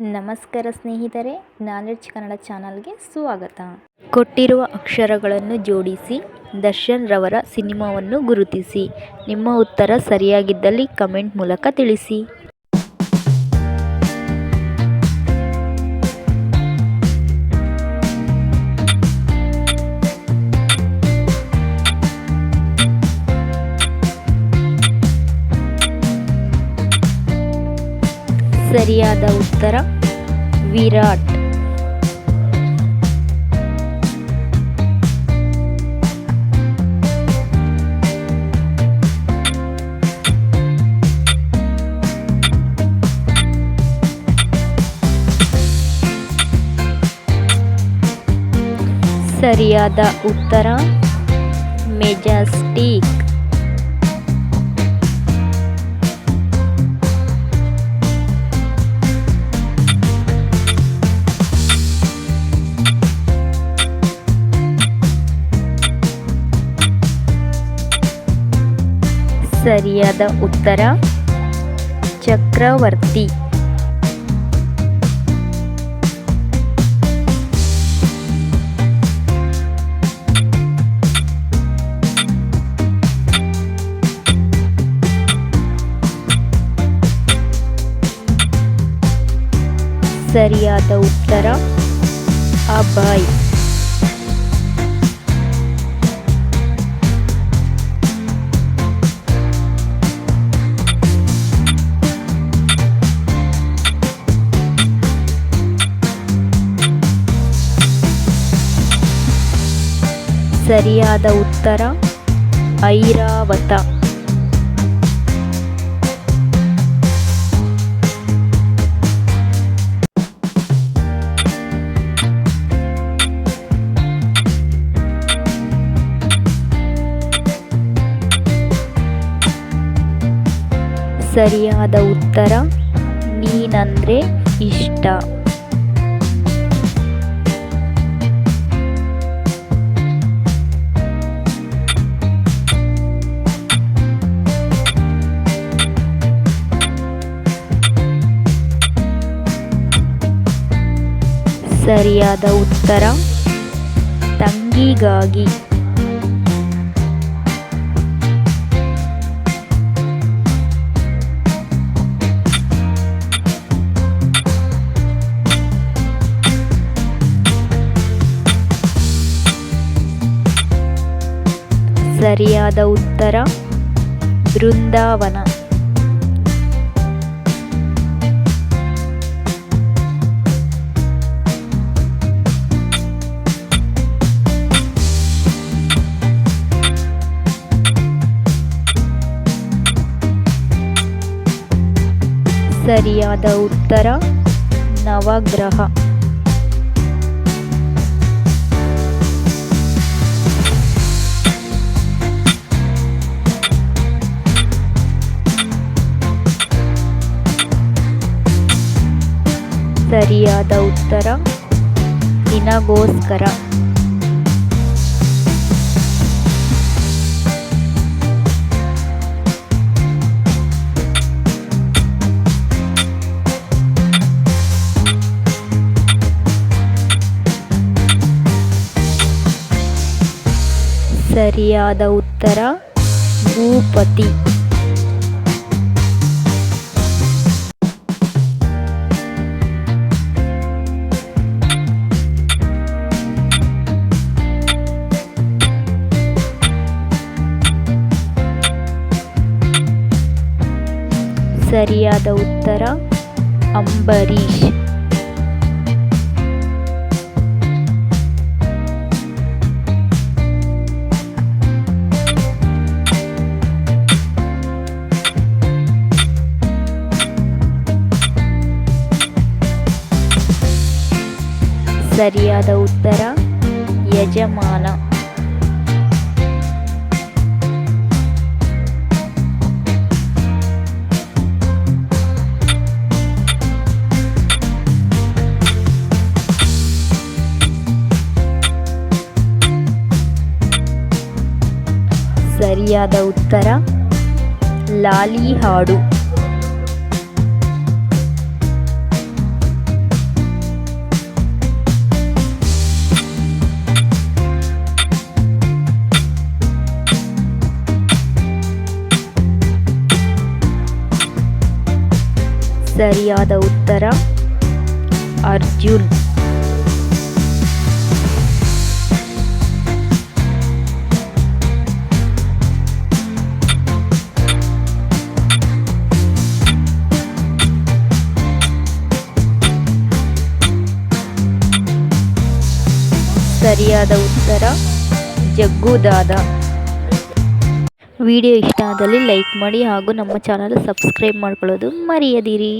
ನಮಸ್ಕಾರ ಸ್ನೇಹಿತರೆ, ನಾಲೆಡ್ಜ್ ಕನ್ನಡ ಚಾನಲ್ಗೆ ಸ್ವಾಗತ. ಕೊಟ್ಟಿರುವ ಅಕ್ಷರಗಳನ್ನು ಜೋಡಿಸಿ, ದರ್ಶನ್ ರವರ ಸಿನಿಮಾವನ್ನು ಗುರುತಿಸಿ. ನಿಮ್ಮ ಉತ್ತರ ಸರಿಯಾಗಿದ್ದಲ್ಲಿ ಕಮೆಂಟ್ ಮೂಲಕ ತಿಳಿಸಿ. ಸರಿಯಾದ ಉತ್ತರ ವಿರಾಟ್. ಸರಿಯಾದ ಉತ್ತರ ಮೆಜೆಸ್ಟಿಕ್. ಸರಿಯಾದ ಉತ್ತರ? ಚಕ್ರವರ್ತಿ. ಸರಿಯಾದ ಉತ್ತರ? ಅಭಯ್. ಸರಿಯಾದ ಉತ್ತರ? ಐರಾವತ. ಸರಿಯಾದ ಉತ್ತರ? ನೀನಂದ್ರೆ ಇಷ್ಟ. ಸರಿಯಾದ ಉತ್ತರ? ತಂಗಿಗಾಗಿ. ಸರಿಯಾದ ಉತ್ತರ? ಬೃಂದಾವನ. ಸರಿಯಾದ ಉತ್ತರ ನವಗ್ರಹ. ಸರಿಯಾದ ಉತ್ತರ ನಿನಗೋಸ್ಕರ ಸರಿಯಾದ ಉತ್ತರ ಭೂಪತಿ. ಸರಿಯಾದ ಉತ್ತರ ಅಂಬರೀಷ್. ಸರಿಯಾದ ಉತ್ತರ ಯಜಮಾನ. ಸರಿಯಾದ ಉತ್ತರ ಲಾಲಿ ಹಾಡು ಸರಿಯಾದ ಉತ್ತರ? ಅರ್ಜುನ್. ಸರಿಯಾದ ಉತ್ತರ? ಜಗ್ಗುದಾದ ವಿಡಿಯೋ ಇಷ್ಟ ಆದಲ್ಲಿ ಲೈಕ್ ಮಾಡಿ ಹಾಗೂ ನಮ್ಮ ಚಾನಲ್ ಸಬ್ಸ್ಕ್ರೈಬ್ ಮಾಡ್ಕೊಳ್ಳೋದು ಮರೆಯದಿರಿ.